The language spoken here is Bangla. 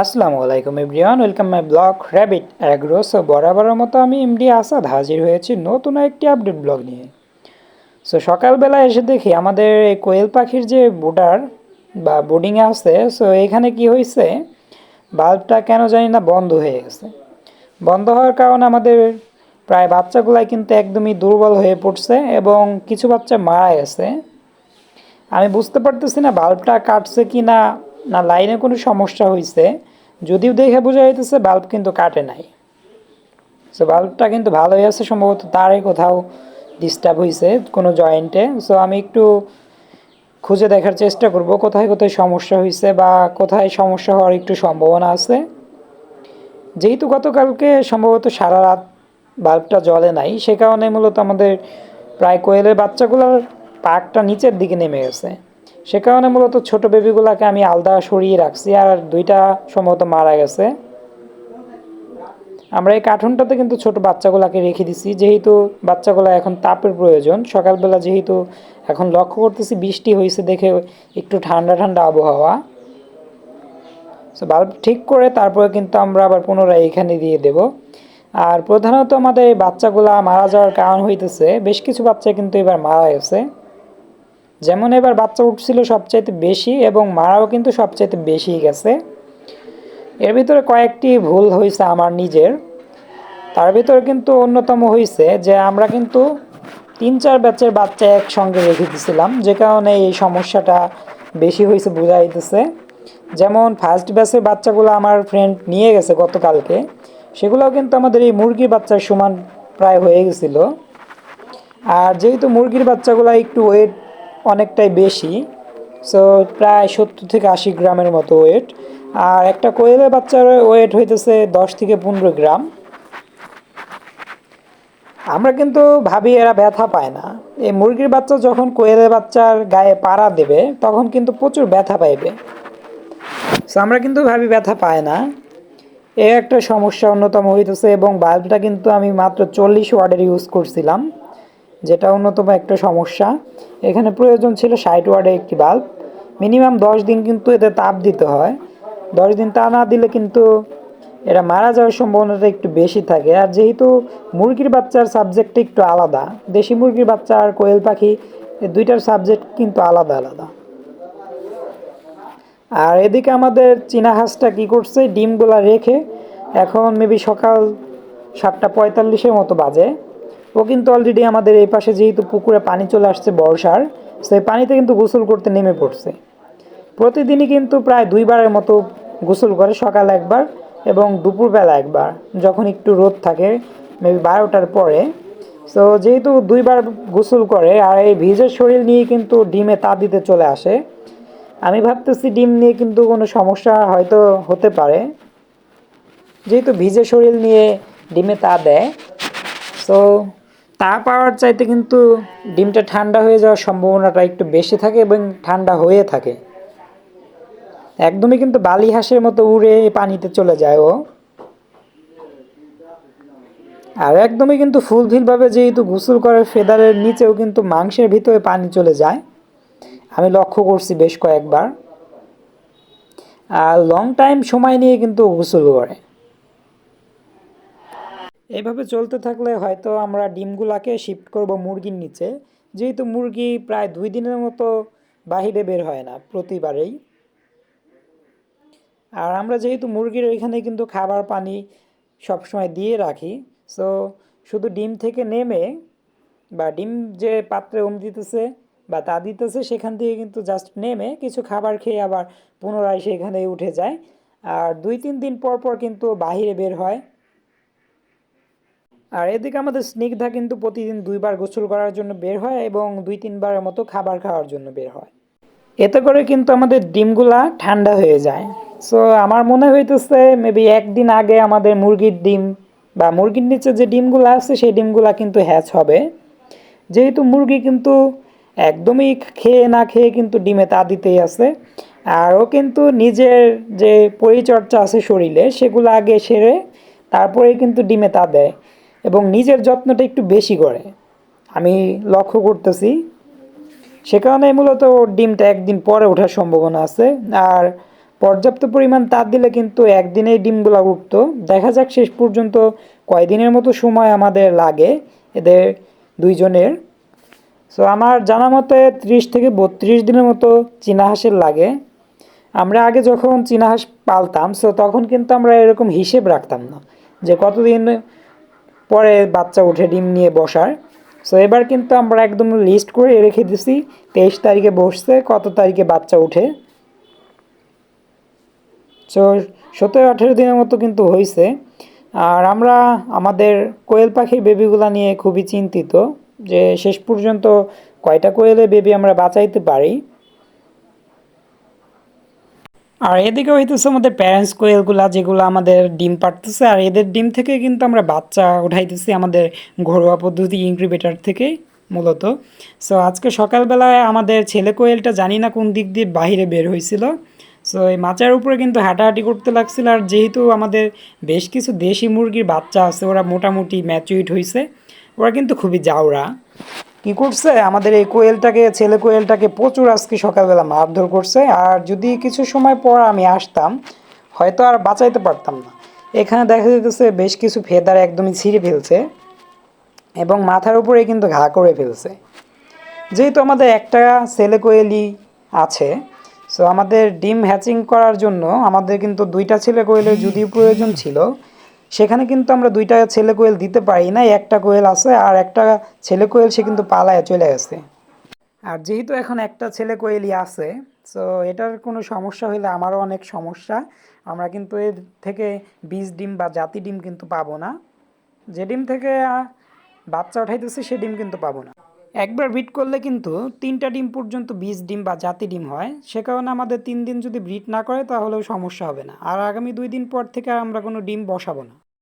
আসসালামু আলাইকুম everyone, welcome my blog rabbit agro. So বরাবরের মতো আমি এমডি আসাদ হাজির হয়েছি নতুন একটি আপডেট ব্লগ নিয়ে। সো সকালবেলা এসে দেখি আমাদের এই কোয়েল পাখির যে বুডার বা বোর্ডিংয়ে আছে, সো এখানে কি হয়েছে বাল্বটা কেন জানি না বন্ধ হয়ে গেছে। বন্ধ হওয়ার কারণে আমাদের প্রায় বাচ্চাগুলাই কিন্তু একদমই দুর্বল হয়ে পড়ছে এবং কিছু বাচ্চা মারা গেছে। আমি বুঝতে পারতেছি না বাল্বটা কাটছে কি না না, লাইনে কোনো সমস্যা হয়েছে যদিও দেখে বোঝা যাইতেছে বাল্ব কিন্তু কাটে নাই। সো বাল্বটা কিন্তু ভালোই আছে, সম্ভবত তারে কোথাও ডিস্টার্ব হয়েছে কোনো জয়েন্টে সো আমি একটু খুঁজে দেখার চেষ্টা করব কোথায় কোথায় সমস্যা হয়েছে বা কোথায় সমস্যা হওয়ার একটু সম্ভাবনা আছে। যেহেতু গতকালকে সম্ভবত সারা রাত বাল্বটা জ্বলে নাই, সে কারণে মূলত আমাদের প্রায় কোয়েলের বাচ্চাগুলোর পাকটা নিচের দিকে নেমে গেছে। সে কারণে মূলত ছোট বেবিগুলোকে আমি আলাদা সরিয়ে রাখছি আর দুইটা সম্ভবত মারা গেছে। আমরা এই কার্টুনটাতে কিন্তু ছোট বাচ্চাগুলোকে রেখে দিছি, যেহেতু বাচ্চাগুলো এখন তাপের প্রয়োজন। সকালবেলা যেহেতু এখন লক্ষ্য করতেছি বৃষ্টি হয়েছে দেখে একটু ঠান্ডা ঠান্ডা আবহাওয়া। সো বাল্ব ঠিক করে তারপরে কিন্তু আমরা আবার পুনরায় এখানে দিয়ে দেব। আর প্রধানত আমাদের বাচ্চাগুলা মারা যাওয়ার কারণ হইতেছে, বেশ কিছু বাচ্চা কিন্তু এবার মারা গেছে। যেমন এবার বাচ্চা উঠছিল সবচাইতে বেশি এবং মারাও কিন্তু সবচাইতে বেশি গেছে। এর ভিতরে কয়েকটি ভুল হয়েছে আমার নিজের। তার ভিতরে কিন্তু অন্যতম হয়েছে যে আমরা কিন্তু তিন চার ব্যাচের বাচ্চা একসঙ্গে রেখে দিয়েছিলাম যে কারণে এই সমস্যাটা বেশি হয়েছে বোঝা যাইতেছে। যেমন ফার্স্ট ব্যাচের বাচ্চাগুলো আমার ফ্রেন্ড নিয়ে গেছে গতকালকে, সেগুলোও কিন্তু আমাদের এই মুরগির বাচ্চার সমান প্রায় হয়ে গেছিল। আর যেহেতু মুরগির বাচ্চাগুলো একটু ওয়েট অনেকটাই বেশি। সো প্রায় সত্তর থেকে আশি গ্রামের মতো ওয়েট আর একটা কোয়েলের বাচ্চার ওয়েট হইতেছে দশ থেকে পনেরো গ্রাম। আমরা কিন্তু ভাবি এরা ব্যথা পায় না। এই মুরগির বাচ্চা যখন কোয়েলের বাচ্চার গায়ে পাড়া দেবে, তখন কিন্তু প্রচুর ব্যথা পাইবে। সো আমরা কিন্তু ভাবি ব্যথা পায় না। এ একটা সমস্যা অন্যতম হইতেছে এবং বাল্বটা কিন্তু আমি মাত্র চল্লিশ ওয়ার্ডের ইউজ করছিলাম। যেটা অন্যতম একটা সমস্যা। এখানে প্রয়োজন ছিল ষাট ওয়ার্ডের একটি বাল্ব। মিনিমাম দশ দিন কিন্তু এতে তাপ দিতে হয়। দশ দিন তা না দিলে কিন্তু এটা মারা যাওয়ার সম্ভাবনাটা একটু বেশি থাকে। আর যেহেতু মুরগির বাচ্চার সাবজেক্টটা একটু আলাদা, দেশি মুরগির বাচ্চা আর কোয়েল পাখি দুইটার সাবজেক্ট কিন্তু আলাদা আলাদা। আর এদিকে আমাদের চীনা হাঁসটা কী করছে? ডিমগুলা রেখে এখন মেবি সকাল সাতটা পঁয়তাল্লিশের মতো বাজে। ও কিন্তু অলরেডি আমাদের এই পাশে যেহেতু পুকুরে পানি চলে আসছে বর্ষার সেই পানিতে কিন্তু গোসল করতে নেমে পড়ছে। প্রতিদিনই কিন্তু প্রায় দুইবারের মতো গোসল করে সকাল একবার এবং দুপুরবেলা একবার, যখন একটু রোদ থাকে মেবি বারোটার পরে। তো যেহেতু দুইবার গোসল করে, আর এই ভিজের শরীর নিয়ে কিন্তু ডিমে তা দিতে চলে আসে, আমি ভাবতেছি ডিম নিয়ে কিন্তু কোনো সমস্যা হয়তো হতে পারে। যেহেতু ভিজে শরীর নিয়ে ডিমে তা দেয় সো তা পাওয়ার চাইতে কিন্তু ডিমটা ঠান্ডা হয়ে যাওয়ার সম্ভাবনাটা একটু বেশি থাকে এবং ঠান্ডা হয়ে থাকে। একদমই কিন্তু বালি হাঁসের মতো উড়ে পানিতে চলে যায় ও। আর একদমই কিন্তু ফুলফিলভাবে যেহেতু গোসল করার ফেদারের নিচেও কিন্তু মাংসের ভিতরে পানি চলে যায়। আমি লক্ষ্য করছি বেশ কয়েকবার। আর লং টাইম সময় নিয়ে কিন্তু গোসল করে। এইভাবে চলতে থাকলে হয়তো আমরা ডিমগুলাকে শিফট করব মুরগির নিচে। যেহেতু মুরগি প্রায় দুই দিনের মতো বাহিরে বের হয় না প্রতিবারেই। আর আমরা যেহেতু মুরগির ওইখানে কিন্তু খাবার পানি সবসময় দিয়ে রাখি সো শুধু ডিম থেকে নেমে বা ডিম যে পাত্রে ওম দিতেছে বা তা দিতেছে সেখান থেকে কিন্তু জাস্ট নেমে কিছু খাবার খেয়ে আবার পুনরায় সেখানে উঠে যায়। আর দুই তিন দিন পর পর কিন্তু বাহিরে বের হয়। আর এদিকে আমাদের স্নিগ্ধা কিন্তু প্রতিদিন দুইবার গোসল করার জন্য বের হয় এবং দুই তিনবারের মতো খাবার খাওয়ার জন্য বের হয়। এতে করে কিন্তু আমাদের ডিমগুলা ঠান্ডা হয়ে যায়। সো আমার মনে হইতেছে মেবি একদিন আগে আমাদের মুরগির ডিম বা মুরগির নিচে যে ডিমগুলো আছে সেই ডিমগুলা কিন্তু হ্যাচ হবে। যেহেতু মুরগি কিন্তু একদমই খেয়ে না খেয়ে কিন্তু ডিমে তা দিতেই আছে। আর ও কিন্তু নিজের যে পরিচর্যা আছে শরীরে সেগুলো আগে সেরে তারপরে কিন্তু ডিমে তা দেয়। এবং নিজের যত্নটা একটু বেশি করে। আমি লক্ষ্য করতেছি, সে কারণে মূলত ওর ডিমটা একদিন পরে ওঠার সম্ভাবনা আছে। আর পর্যাপ্ত পরিমাণ তাপ দিলে কিন্তু একদিনেই ডিমগুলো উঠতো। দেখা যাক শেষ পর্যন্ত কয়দিনের মতো সময় আমাদের লাগে এদের দুইজনের। সো আমার জানা মতে ত্রিশ থেকে বত্রিশ দিনের মতো চীনা হাঁসের লাগে। আমরা আগে যখন চীনা হাঁস পালতাম সো তখন কিন্তু আমরা এরকম হিসেব রাখতাম না যে কতদিন পরে বাচ্চা উঠে ডিম নিয়ে বসার। সো এবার কিন্তু আমরা একদম লিস্ট করে রেখে দিছি, তেইশ তারিখে বসছে, কত তারিখে বাচ্চা উঠে। সো সতেরো, আঠেরো দিনের মতো কিন্তু হয়েছে আর আমরা আমাদের কোয়েল পাখির বেবিগুলা নিয়ে খুবই চিন্তিত যে শেষ পর্যন্ত কয়টা কোয়েলের বেবি আমরা বাঁচাইতে পারি। আর এদিকে হইতেছে আমাদের প্যারেন্টস কোয়েলগুলা যেগুলো আমাদের ডিম পাড়তেছে, আর এদের ডিম থেকে কিন্তু আমরা বাচ্চা উঠাইতেছি আমাদের ঘরোয়া পদ্ধতি ইনক্রিবেটার থেকে মূলত। সো আজকে সকালবেলায় আমাদের ছেলে কোয়েলটা জানি না কোন দিক দিয়ে বাইরে বের হয়েছিল সো এই মাচার উপরে কিন্তু হাঁটাহাঁটি করতে লাগছিল, আর যেহেতু আমাদের বেশ কিছু দেশি মুরগির বাচ্চা আছে, ওরা মোটামুটি ম্যাচুইট হয়েছে ওরা কিন্তু খুবই জাউরা কি করছে? আমাদের এই কোয়েলটাকে, ছেলে কোয়েলটাকে প্রচুর আজকে সকালবেলা মারধর করছে। আর যদি কিছু সময় পর আমি আসতাম, হয়তো আর বাঁচাইতে পারতাম না। এখানে দেখা যেতেছে বেশ কিছু ফেদার একদমই ছিঁড়ে ফেলছে এবং মাথার উপরে কিন্তু ঘা করে ফেলছে। যেহেতু আমাদের একটা ছেলে কোয়েলই আছে সো আমাদের ডিম হ্যাচিং করার জন্য আমাদের কিন্তু দুইটা ছেলে কোয়েলের যদি প্রয়োজন ছিল সেখানে কিন্তু আমরা দুইটা ছেলে কোয়েল দিতে পারি না একটা কোয়েল আছে আর একটা ছেলে কোয়েল সে কিন্তু পালায় চলে গেছে। আর যেহেতু এখন একটা ছেলে কোয়েলই আছে সো এটার কোনো সমস্যা হলে আমারও অনেক সমস্যা। আমরা কিন্তু এর থেকে বীজ ডিম বা জাতি ডিম কিন্তু পাবো না। যে ডিম থেকে বাচ্চা উঠাইতেছে সে ডিম কিন্তু পাবো না। একবার ব্রিড করলে কিন্তু তিনটা ডিম পর্যন্ত বীজ ডিম বা জাতি ডিম হয়। সে কারণে আমাদের তিন দিন যদি ব্রিড না করে তাহলেও সমস্যা হবে না। আর আগামী দুই দিন পর থেকে আমরা কোনো ডিম বসাবো না।